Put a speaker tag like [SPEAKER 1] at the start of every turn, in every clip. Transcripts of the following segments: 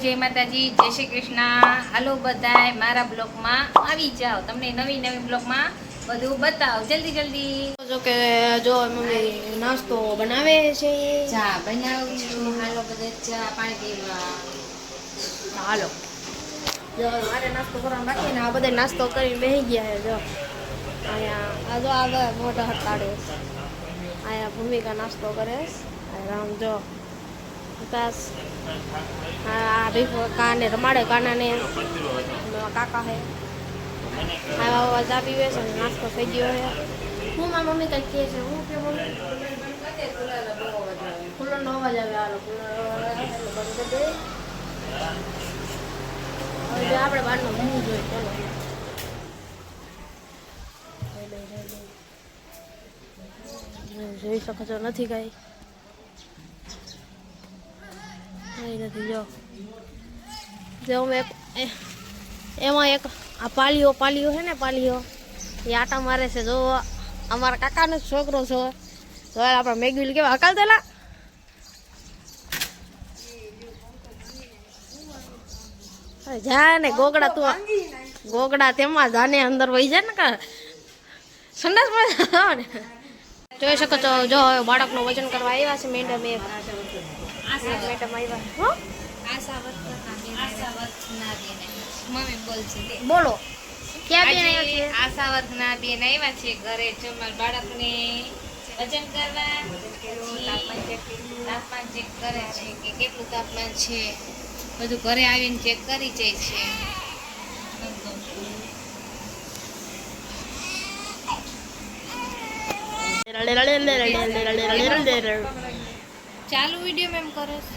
[SPEAKER 1] જય માતાજી જય શ્રી કૃષ્ણ. હાલો બધાય મારા બ્લોગમાં આવી જાઓ. તમને નવી નવી બ્લોગમાં બધું બતાવ. જલ્દી જલ્દી.
[SPEAKER 2] જો કે જો મમ્મી નાસ્તો બનાવે છે.
[SPEAKER 1] ચા બનાવું છું. હાલો બધા ચા પાણી પીવા.
[SPEAKER 2] હાલો. જો મારે નાસ્તો કરવાનો બાકી ને આ બધા નાસ્તો કરીને બેસી ગયા છે જો. અહીંયા આ જો આગળ મોટા હટાડે. અહીંયા ભૂમિકા નાસ્તો કરે રામ જો. વિકાસ આ ભીખો કાને રમાડે કાનાને અને કાકા હે આ બાબા ચા પીવે છે અને નાસ્તો થઈ ગયો છે હું મારી મમ્મી કંઈક કહે છે હું કે મમ્મી કુલરનો અવાજ આવે હાલો કુલર બંધ કરી દે હવે જો આપણે બહારનો વ્યૂ જોઈએ ચલો જોઈ શકો છો નથી કઈ કઈ નથી જો જો મેં એમાં એક આ પાલીઓ પાલીઓ છે ને પાલીઓ, એ આટા મારે છે. જો અમારા કાકાનો છોકરો છો. તો આપણે મેગવિલ કેવા હકાલ દેલા જા ને, ગોગડા તું ગોગડા તેમાં જાને અંદર વહી જાય ને કા સંડાસમાં જોઈ શકો છો, જો બાળકનું વજન કરવા આવ્યા છે મેડમ એક મેડમ આવ્યા. હો? બોલો ક્યાં બેન આવ્યા છે?
[SPEAKER 1] બેન આવ્યા છે ઘરે જમવા. બાળકને વજન કરવા. તાપમાન ચેક કરે છે કે કેટલું તાપમાન છે. બધું ઘરે આવીને ચેક કરી જાય છે. ચાલુ વીડિયો મેમ કરો છે?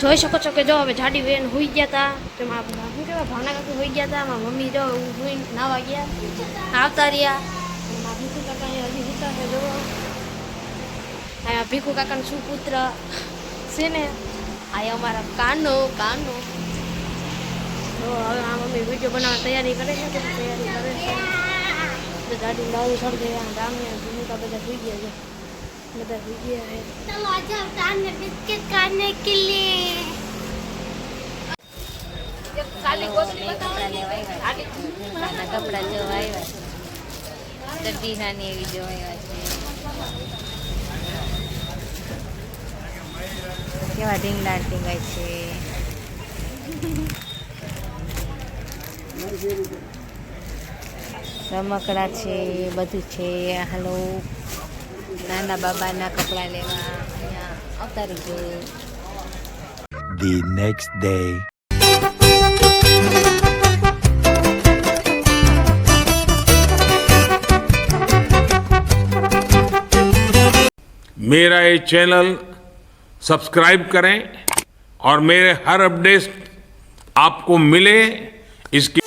[SPEAKER 2] જોઈ શકો છો કે જો હવે જાડી બેન હોઈ ગયા હતા તેમાં આપણા શું કહેવાય ભાવના કાકી હોઈ ગયા હતા મારા મમ્મી જો હુઈ નાવા ગયા આવતા રહ્યા. મારા ભીખુ કાકા અહીંયા હજી હુતા છે જો આ ભીખુ કાકાનો સુપુત્ર છે ને? આ અમારા કાનો કાનો. તો હવે આ મમ્મી વીડિયો બનાવવાની તૈયારી કરે છે તૈયારી કરે છે. તો જાડી ડાળું સળગે રામને ભૂમિકા બધા થઈ ગયા. છે બધા હોઈ ગયા છે
[SPEAKER 3] चलो आ जाओ ताने बिस्किट खाने के लिए
[SPEAKER 1] નાના કપડા જોવા આવ્યા છે ચડ્ડી નાની એવી જોવા આવ્યા છે કેવા ઢીંગલા ઢીંગાય છે રમકડા છે બધું છે હાલો નાના બાબાના કપડાં લેવા અહીંયા આવતા રહેજો
[SPEAKER 4] the next day.
[SPEAKER 5] मेरा ये चैनल सब्सक्राइब करें और मेरे हर अपडेट आपको मिले इसके